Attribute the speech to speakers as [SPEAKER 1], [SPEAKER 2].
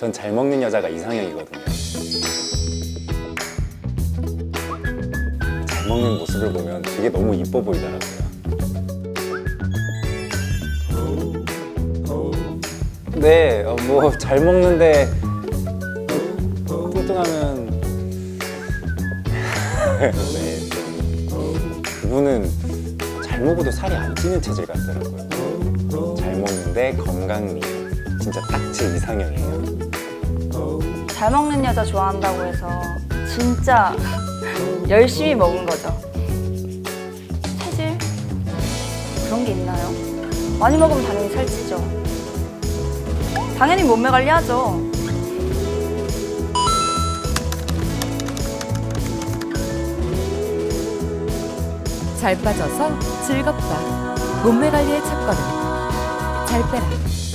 [SPEAKER 1] 전 잘 먹는 여자가 이상형이거든요. 잘 먹는 모습을 보면 그게 너무 이뻐 보이더라고요. 네, 뭐 잘 먹는데 뚱뚱하면 네, 좀 그분은 잘 먹어도 살이 안 찌는 체질 같더라고요. 잘 먹는데 건강미 진짜 딱 제 이상형이에요.
[SPEAKER 2] 잘 먹는 여자 좋아한다고 해서 진짜 열심히 먹은 거죠. 체질? 그런 게 있나요? 많이 먹으면 당연히 살찌죠. 당연히 몸매 관리하죠.
[SPEAKER 3] 잘 빠져서 즐겁다. 몸매 관리의 첫걸음. 잘 빼라.